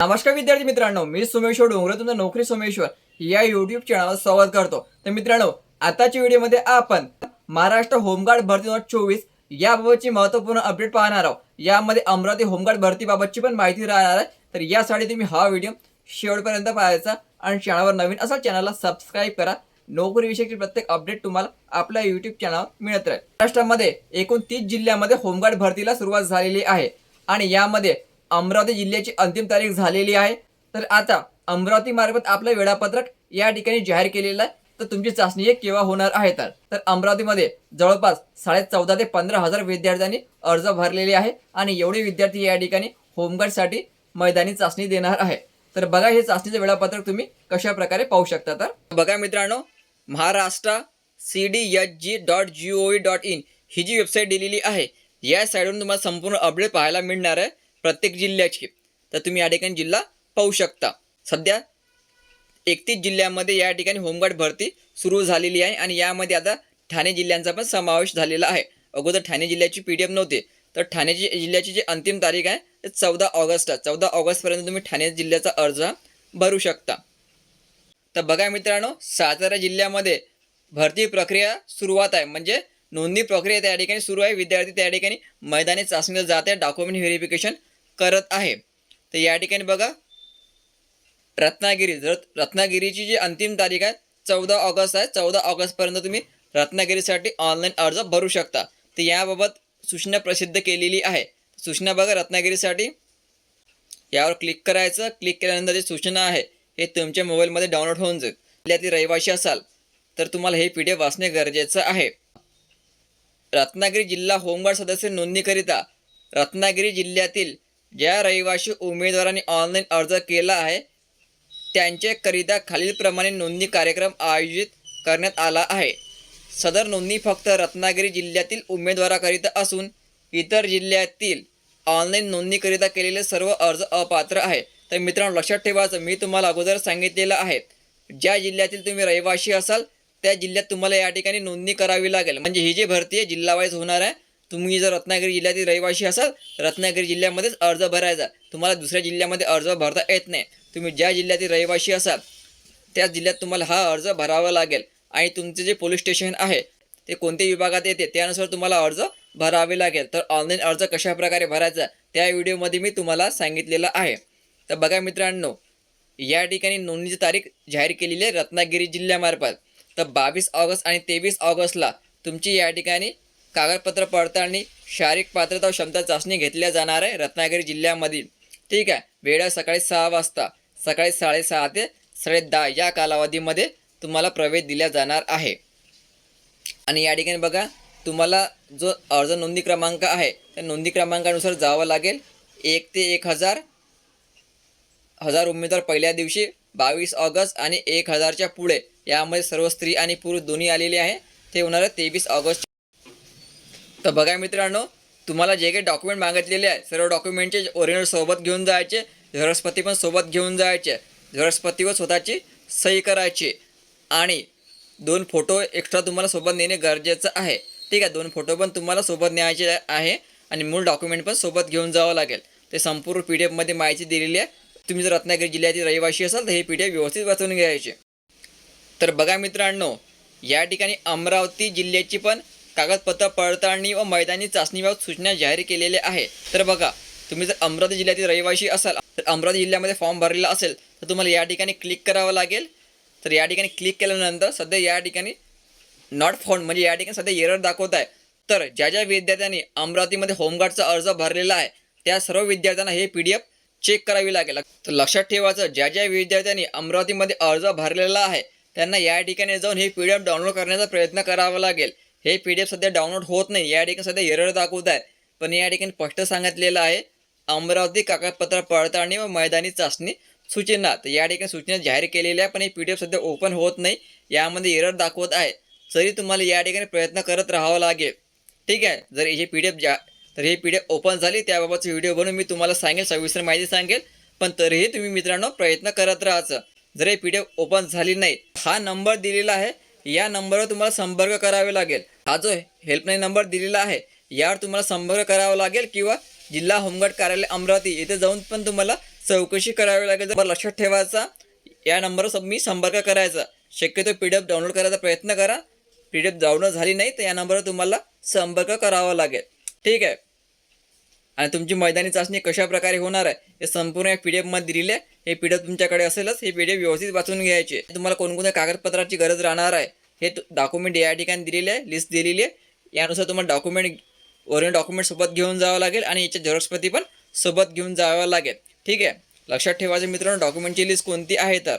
नमस्कार विद्यार्थी मित्रांनो मी सोमेश्वर डोंगरे तुमचं नोकरी सोमेश्वर या युट्यूब चॅनलवर स्वागत करतो. तर मित्रांनो आताच्या व्हिडिओमध्ये आपण महाराष्ट्र होमगार्ड भरती दोन हजार चोवीस याबाबतची महत्त्वपूर्ण अपडेट पाहणार आहोत. यामध्ये अमरावती होमगार्ड भरतीबाबतची पण माहिती राहणार आहे. तर यासाठी तुम्ही हा व्हिडिओ शेवटपर्यंत पाहायचा आणि चॅनलवर नवीन असा चॅनलला सबस्क्राईब करा. नोकरीविषयीची प्रत्येक अपडेट तुम्हाला आपल्या युट्यूब चॅनलवर मिळत राहील. महाराष्ट्रामध्ये एकूण तीस जिल्ह्यामध्ये होमगार्ड भरतीला सुरुवात झालेली आहे. आणि यामध्ये अमरावती जिल्ह्याची अंतिम तारीख झालेली आहे. तर आता अमरावती मार्फत आपलं वेळापत्रक या ठिकाणी जाहीर केलेलं आहे. तर तुमची चाचणी हे केव्हा होणार आहे तर? तर अमरावतीमध्ये जवळपास साडे चौदा ते पंधरा हजार विद्यार्थ्यांनी अर्ज भरलेले आहे आणि एवढे विद्यार्थी या ठिकाणी होमगार्डसाठी मैदानी चाचणी देणार आहे. तर बघा हे चाचणीचं वेळापत्रक तुम्ही कशा प्रकारे पाहू शकता तर? बघा मित्रांनो Maharashtra C D H G dot G O V dot in ही जी वेबसाईट दिलेली आहे या साईडवरून तुम्हाला संपूर्ण अपडेट पाहायला मिळणार आहे. प्रत्येक जिल्ह्याची. तर तुम्ही या ठिकाणी जिल्हा पाहू शकता. सध्या एकतीस जिल्ह्यामध्ये या ठिकाणी होमगार्ड भरती सुरू झालेली आहे आणि यामध्ये आता ठाणे जिल्ह्यांचा पण समावेश झालेला आहे. अगोदर ठाणे जिल्ह्याची पी डी एफ नव्हती तर ठाणे जिल्ह्याची जी अंतिम तारीख आहे ते चौदा ऑगस्ट आहे. चौदा ऑगस्टपर्यंत तुम्ही ठाणे जिल्ह्याचा अर्ज भरू शकता. तर बघा मित्रांनो सातारा जिल्ह्यामध्ये भरती प्रक्रिया सुरुवात आहे. म्हणजे नोंदणी प्रक्रिया त्या ठिकाणी सुरू आहे. विद्यार्थी त्या ठिकाणी मैदानी चाचणीला जात आहे. डॉक्युमेंट व्हेरिफिकेशन करत आहे. तर या ठिकाणी बघा रत्नागिरी जर रत्नागिरीची जी अंतिम तारीख आहे चौदा ऑगस्ट आहे चौदा ऑगस्टपर्यंत तुम्ही रत्नागिरीसाठी ऑनलाईन अर्ज भरू शकता. तर याबाबत सूचना प्रसिद्ध केलेली आहे. सूचना बघा रत्नागिरीसाठी. यावर क्लिक करायचं क्लिक केल्यानंतर जी सूचना आहे हे तुमच्या मोबाईलमध्ये डाउनलोड होऊन जाईल. ती रहिवाशी असाल तर तुम्हाला हे पी डी एफ वाचणे गरजेचं आहे. रत्नागिरी जिल्हा होमगार्ड सदस्य नोंदणीकरिता रत्नागिरी जिल्ह्यातील ज्या रहिवाशी उमेदवारांनी ऑनलाईन अर्ज केला आहे त्यांच्याकरिता खालीलप्रमाणे नोंदणी कार्यक्रम आयोजित करण्यात आला आहे. सदर नोंदणी फक्त रत्नागिरी जिल्ह्यातील उमेदवाराकरिता असून इतर जिल्ह्यातील ऑनलाईन नोंदणीकरिता केलेले सर्व अर्ज अपात्र आहे तर मित्रांनो लक्षात ठेवायचं मी तुम्हाला अगोदर सांगितलेलं आहे ज्या जिल्ह्यातील तुम्ही रहिवाशी असाल त्या जिल्ह्यात तुम्हाला या ठिकाणी नोंदणी करावी लागेल. म्हणजे ही जी भरती आहे जिल्हावाईज होणार आहे तुम्ही जर रत्नागिरी जिल्ह्यातील रहिवासी असाल रत्नागिरी जिल्ह्यामध्येच अर्ज भरायचा. तुम्हाला दुसऱ्या जिल्ह्यामध्ये अर्ज भरता येत नाही. तुम्ही ज्या जिल्ह्यातील रहिवासी असाल त्याच जिल्ह्यात तुम्हाला हा अर्ज भरावा लागेल. आणि तुमचे जे पोलीस स्टेशन आहे ते कोणत्या विभागात येते त्यानुसार तुम्हाला अर्ज भरावे लागेल. तर ऑनलाईन अर्ज कशाप्रकारे भरायचा त्या व्हिडिओमध्ये मी तुम्हाला सांगितलेलं आहे. तर बघा मित्रांनो या ठिकाणी नोंदणीची तारीख जाहीर केलेली आहे रत्नागिरी जिल्ह्यामार्फत. तर बावीस ऑगस्ट आणि तेवीस ऑगस्टला तुमची या ठिकाणी कागदपत्र पडताळणी शारीरिक पात्रता व क्षमता चाचणी घेतल्या जाणार आहे रत्नागिरी जिल्ह्यामधील. ठीक आहे वेळ सकाळी सहा वाजता सकाळी साडेसहा ते साडे दहा या कालावधीमध्ये तुम्हाला प्रवेश दिला जाणार आहे. आणि या ठिकाणी बघा तुम्हाला जो अर्ज नोंदणी क्रमांक आहे त्या नोंदणी क्रमांकानुसार जावं लागेल. एक ते एक हजार हजार उमेदवार पहिल्या दिवशी बावीस ऑगस्ट आणि एक हजारच्या पुढे. यामध्ये सर्व स्त्री आणि पुरुष दोन्ही आलेले आहे. ते होणार आहे तेवीस ऑगस्ट. तर बघा मित्रांनो तुम्हाला जे काही डॉक्युमेंट मागितलेले आहे सर्व डॉक्युमेंटचे ओरिजिनल सोबत घेऊन जायचे झरस्पती पण सोबत घेऊन जायचे झेरॉक्सपतीवर स्वतःची सही करायची आणि दोन फोटो एक्स्ट्रा तुम्हाला सोबत नेणे गरजेचं आहे. ठीक आहे दोन फोटो पण तुम्हाला सोबत न्यायचे आहे आणि मूळ डॉक्युमेंट पण सोबत घेऊन जावं लागेल. ते संपूर्ण पी डी एफमध्ये माहिती दिलेली आहे. तुम्ही जर रत्नागिरी जिल्ह्यातील रहिवासी असाल तर हे पी डी एफ व्यवस्थित वाचून घ्यायचे. तर बघा मित्रांनो या ठिकाणी अमरावती जिल्ह्याची पण कागदपत्र पडताळणी व मैदानी चाचणीबाबत सूचना जाहीर केलेल्या आहे. तर बघा तुम्ही जर अमरावती जिल्ह्यातील रहिवासी असाल तर अमरावती जिल्ह्यामध्ये फॉर्म भरलेला असेल तर तुम्हाला या ठिकाणी क्लिक करावं लागेल. तर या ठिकाणी क्लिक केल्यानंतर सध्या या ठिकाणी नॉट फाउंड म्हणजे या ठिकाणी सध्या एरर दाखवत आहे. तर ज्या ज्या विद्यार्थ्यांनी अमरावतीमध्ये होमगार्डचा अर्ज भरलेला आहे त्या सर्व विद्यार्थ्यांना हे पी डी एफ चेक करावी लागेल. तर लक्षात ठेवायचं ज्या ज्या विद्यार्थ्यांनी अमरावतीमध्ये अर्ज भरलेला आहे त्यांना या ठिकाणी जाऊन हे पी डी एफ डाउनलोड करण्याचा प्रयत्न करावा लागेल. हे पी डी एफ सध्या डाउनलोड होत नाही. या ठिकाणी सध्या एरर दाखवत आहे पण या ठिकाणी स्पष्ट सांगितलेलं आहे अमरावती कागदपत्र पडताळणी व मैदानी चाचणी सूचना. तर या ठिकाणी सूचना जाहीर केलेल्या आहे पण हे पी डी एफ सध्या ओपन होत नाही. यामध्ये एरर दाखवत आहे. तरी तुम्हाला या ठिकाणी प्रयत्न करत राहावं लागेल. ठीक आहे? जर हे पी डी एफ जा तर हे पी डी एफ ओपन झाली त्याबाबतची व्हिडिओ बनवून मी तुम्हाला सांगेल सविस्तर माहिती सांगेल. पण तरीही तुम्ही मित्रांनो प्रयत्न करत राहायचं. जर हे पी डी एफ ओपन झाली नाही हा नंबर दिलेला आहे या नंबरवर तुम्हाला संपर्क करावे लागेल. हा जो हेल्पलाईन नंबर दिलेला आहे यावर तुम्हाला संपर्क करावा लागेल किंवा जिल्हा होमगार्ड कार्यालय अमरावती येथे जाऊन पण तुम्हाला चौकशी करावी लागेल. तर लक्षात ठेवायचा या नंबरवर मी संपर्क करायचा. शक्यतो पी डी एफ डाउनलोड करायचा प्रयत्न करा. पी डी एफ डाउनलोड झाली नाही तर या नंबरवर तुम्हाला संपर्क करावा लागेल. ठीक आहे. आणि तुमची मैदानी चाचणी कशा प्रकारे होणार आहे हे संपूर्ण या पी डी एफमध्ये दिलेले आहे. हे पी डी एफ तुमच्याकडे असेलच. हे पी डी एफ व्यवस्थित वाचून घ्यायचे. तुम्हाला कोणकोणत्या कागदपत्राची गरज राहणार आहे हे डॉक्युमेंट या ठिकाणी दिलेले आहे लिस्ट दिलेली आहे. यानुसार तुम्हाला डॉक्युमेंट ओरिजिनल डॉक्युमेंट सोबत घेऊन जावं लागेल आणि याच्या झेरॉक्सप्रती पण सोबत घेऊन जावं लागेल. ठीक आहे? लक्षात ठेवायचं मित्रांनो डॉक्युमेंटची लिस्ट कोणती आहे तर.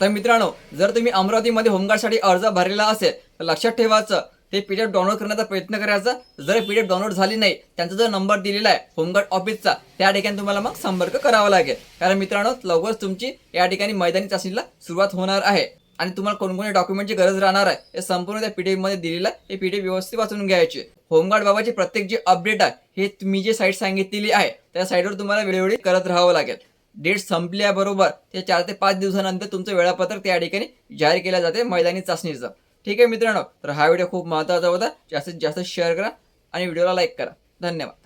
तर मित्रांनो जर तुम्ही अमरावतीमध्ये होमगार्डसाठी अर्ज भरलेला असेल तर लक्षात ठेवायचं ते पी डी एफ डाउनलोड करण्याचा प्रयत्न करायचा. जर पी डी एफ डाउनलोड झाली नाही त्यांचा जो नंबर दिलेला आहे होमगार्ड ऑफिसचा त्या ठिकाणी तुम्हाला मग संपर्क करावा लागेल. कारण मित्रांनो लवकरच तुमची या ठिकाणी मैदानी चाचणीला सुरुवात होणार आहे. आणि तुम्हाला कोणकोणत्या डॉक्युमेंटची गरज राहणार आहे हे संपूर्ण त्या पी दिलेलं आहे. हे पी व्यवस्थित वाचून घ्यायचे. होमगार्ड बाबाची प्रत्येक जी अपडेट आहे हे तुम्ही जे साईट सांगितलेली आहे त्या साईटवर तुम्हाला वेळोवेळी करत राहावं लागेल. डेट संपल्याबरोबर ते चार ते पाच दिवसानंतर तुमचं वेळापत्रक त्या ठिकाणी जाहीर केलं जाते मैदानी चाचणीचं. ठीक आहे मित्रांनो तर हा व्हिडिओ खूप महत्त्वाचा होता. जास्तीत जास्त शेअर करा आणि व्हिडिओला लाईक करा. धन्यवाद.